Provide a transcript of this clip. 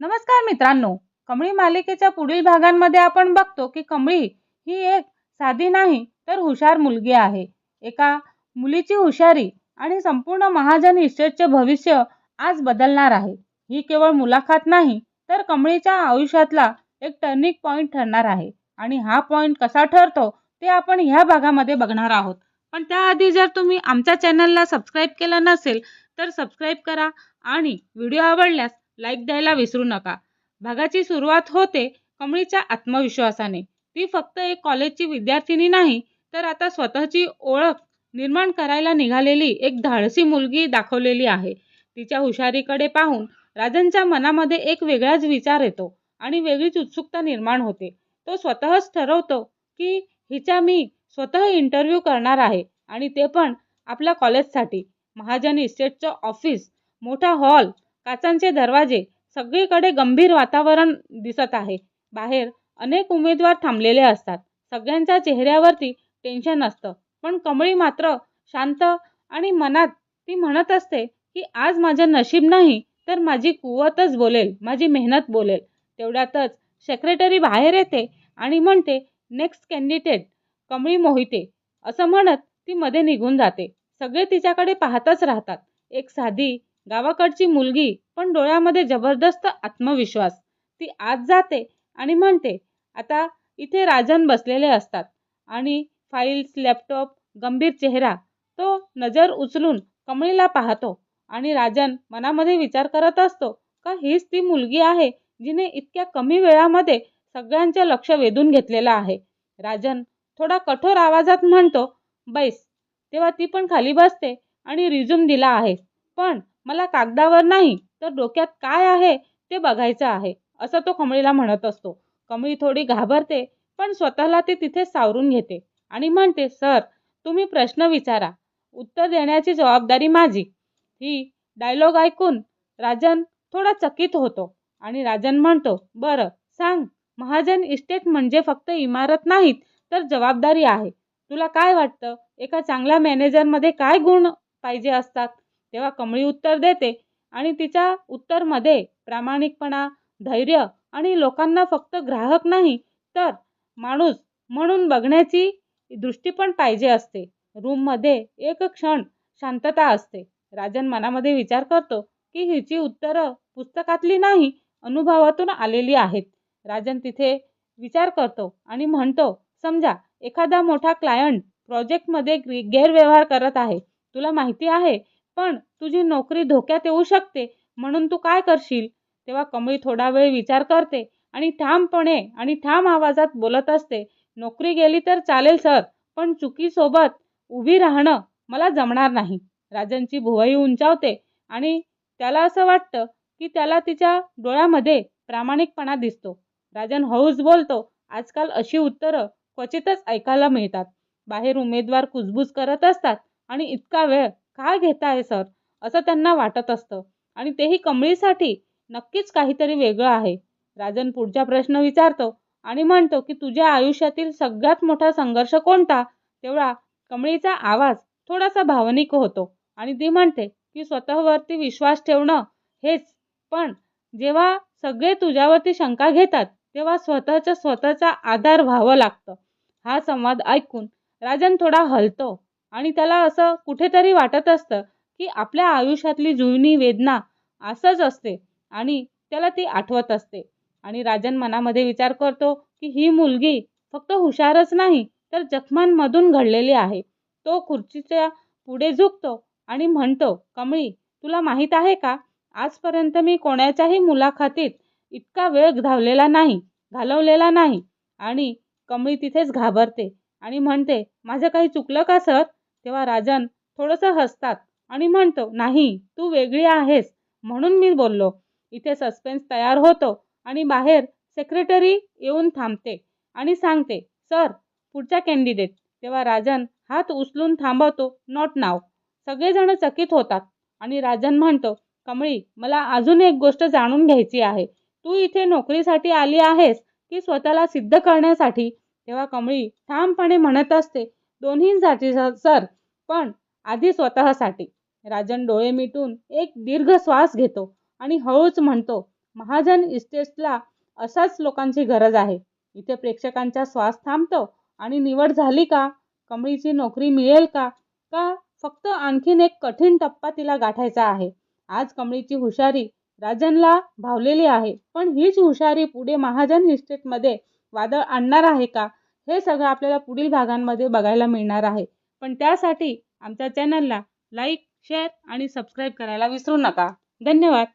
नमस्कार मित्रांनो. कमळी मालिकेच्या पुढील भागांमध्ये आपण बघतो की कमळी ही एक साधी नाही तर हुशार मुलगी आहे. एका मुलीची हुशारी आणि संपूर्ण महाजन इस्टेटचे भविष्य आज बदलणार आहे. ही केवळ मुलाखत नाही तर कमळीच्या आयुष्यातला एक टर्निंग पॉईंट ठरणार आहे. आणि हा पॉईंट कसा ठरतो ते आपण ह्या भागामध्ये बघणार आहोत. पण त्याआधी जर तुम्ही आमच्या चॅनलला सबस्क्राईब केलं नसेल तर सबस्क्राईब करा आणि व्हिडिओ आवडल्यास लाईक द्यायला विसरू नका. भागाची सुरुवात होते कमळीच्या आत्मविश्वासाने. ती फक्त एक कॉलेजची विद्यार्थिनी नाही तर आता स्वतःची ओळख निर्माण करायला निघालेली एक धाडसी मुलगी दाखवलेली आहे. तिच्या हुशारीकडे पाहून राजनच्या मनामध्ये एक वेगळाच विचार येतो आणि वेगळीच उत्सुकता निर्माण होते. तो स्वतःच ठरवतो की हिचा मी स्वतः इंटरव्ह्यू करणार आहे आणि ते पण आपल्या कॉलेजसाठी. महाजन इस्टेटचं ऑफिस मोठा हॉल काचांचे दरवाजे सगळीकडे गंभीर वातावरण दिसत आहे. बाहेर अनेक उमेदवार थांबलेले असतात. सगळ्यांच्या चेहऱ्यावरती टेन्शन असतं. पण कमळी मात्र शांत आणि मनात ती म्हणत असते की आज माझं नशीब नाही तर माझी कुवतच बोलेल माझी मेहनत बोलेल. तेवढ्यातच सेक्रेटरी बाहेर येते आणि म्हणते नेक्स्ट कॅन्डिडेट कमळी मोहिते. असं म्हणत ती मध्ये निघून जाते. सगळे तिच्याकडे पाहतच राहतात. एक साधी गावाकडची मुलगी पण डोळ्यामध्ये जबरदस्त आत्मविश्वास. ती आत जाते आणि म्हणते आता इथे राजन बसलेले असतात आणि फाईल्स लॅपटॉप गंभीर चेहरा तो नजर उचलून कमळीला पाहतो आणि राजन मनामध्ये विचार करत असतो का हीच ती मुलगी आहे जिने इतक्या कमी वेळामध्ये सगळ्यांचे लक्ष वेधून घेतलेलं आहे? राजन थोडा कठोर आवाजात म्हणतो बैस. तेव्हा ती पण खाली बसते आणि रिझ्यूम दिला आहे. पण मला कागदावर नाही तर डोक्यात काय आहे ते बघायचं आहे असं तो कमळीला म्हणत असतो. कमळी थोडी घाबरते पण स्वतःला ती तिथे सावरून घेते आणि म्हणते सर तुम्ही प्रश्न विचारा. उत्तर देण्याची जबाबदारी माझी. ही डायलॉग ऐकून राजन थोडा चकित होतो आणि राजन म्हणतो बरं सांग. महाजन इस्टेट म्हणजे फक्त इमारत नाहीत तर जबाबदारी आहे. तुला काय वाटतं? एका चांगल्या मॅनेजरमध्ये काय गुण पाहिजे असतात? तेव्हा कमळी उत्तर देते. आणि तिच्या उत्तरमध्ये प्रामाणिकपणा धैर्य आणि लोकांना फक्त ग्राहक नाही तर माणूस म्हणून बघण्याची दृष्टी पण पाहिजे असते. रूममध्ये एक क्षण शांतता असते. राजन मनामध्ये विचार करतो की हिची उत्तरं पुस्तकातली नाही अनुभवातून आलेली आहेत. राजन तिथे विचार करतो आणि म्हणतो समजा एखादा मोठा क्लायंट प्रोजेक्टमध्ये गैरव्यवहार करत आहे. तुला माहिती आहे पण तुझी नोकरी धोक्यात येऊ शकते म्हणून तू काय करशील? तेव्हा कमळी थोडा वेळ विचार करते आणि ठामपणे आणि ठाम आवाजात बोलत असते नोकरी गेली तर चालेल सर पण चुकीसोबत उभी राहणं मला जमणार नाही. राजनची भुवई उंचावते आणि त्याला असं वाटतं की त्याला तिच्या डोळ्यामध्ये प्रामाणिकपणा दिसतो. राजन हळूच बोलतो आजकाल अशी उत्तरं क्वचितच ऐकायला मिळतात. बाहेर उमेदवार कुजबूज करत असतात आणि इतका वेळ काय घेताय सर? असं त्यांना वाटत असतं. आणि तेही कमळीसाठी नक्कीच काहीतरी वेगळं आहे. राजन पुढचा प्रश्न विचारतो आणि म्हणतो की तुझ्या आयुष्यातील सगळ्यात मोठा संघर्ष कोणता? तेवढा कमळीचा आवाज थोडासा भावनिक होतो आणि ती म्हणते की स्वतःवरती विश्वास ठेवणं हेच. पण जेव्हा सगळे तुझ्यावरती शंका घेतात तेव्हा स्वतःच्या स्वतःचा आधार व्हावं लागतं. हा संवाद ऐकून राजन थोडा हलतो. आणि त्याला असं कुठेतरी वाटत असतं की आपल्या आयुष्यातली जुनी वेदना असंच असते आणि त्याला ती आठवत असते. आणि राजन मनामध्ये विचार करतो की ही मुलगी फक्त हुशारच नाही तर जखमांमधून घडलेली आहे. तो खुर्चीच्या पुढे झुकतो आणि म्हणतो कमळी तुला माहीत आहे का? आजपर्यंत मी कोणाच्याही मुलाखतीत इतका वेळ धावलेला नाही घालवलेला नाही. आणि कमळी तिथेच घाबरते आणि म्हणते माझं काही चुकलं का सर? तेव्हा राजन थोडंसं हसतात आणि म्हणतो नाही तू वेगळी आहेस. म्हणून मी बोललो इथे सस्पेन्स तयार होतो आणि बाहेर सेक्रेटरी येऊन थांबते आणि सांगते सर पुढचा कॅन्डिडेट तेव्हा राजन हात उचलून थांबवतो नॉट नाव सगळेजण चकित होतात आणि राजन म्हणतो कमळी मला अजून एक गोष्ट जाणून घ्यायची आहे. तू इथे नोकरीसाठी आली आहेस की स्वतःला सिद्ध करण्यासाठी? तेव्हा कमळी ठामपणे म्हणत असते दोन्हींसाठी सर पण आधी स्वतःसाठी. राजन डोळे मिटून एक दीर्घ श्वास घेतो आणि हळूच म्हणतो महाजन इस्टेट्सला अशाच लोकांची गरज आहे. इथे प्रेक्षकांचा श्वास थांबतो आणि निवड झाली का? कमळीची नोकरी मिळेल का? का फक्त आणखीन एक कठीण टप्पा तिला गाठायचा आहे? आज कमळीची हुशारी राजनला भावलेली आहे पण हीच हुशारी पुढे महाजन इस्टेटमध्ये वादळ आणणार आहे का? हे सगळं आपल्याला पुढील भागांमध्ये बघायला मिळणार आहे. पण त्यासाठी आमच्या चॅनलला लाईक शेअर आणि सबस्क्राईब करायला विसरू नका. धन्यवाद.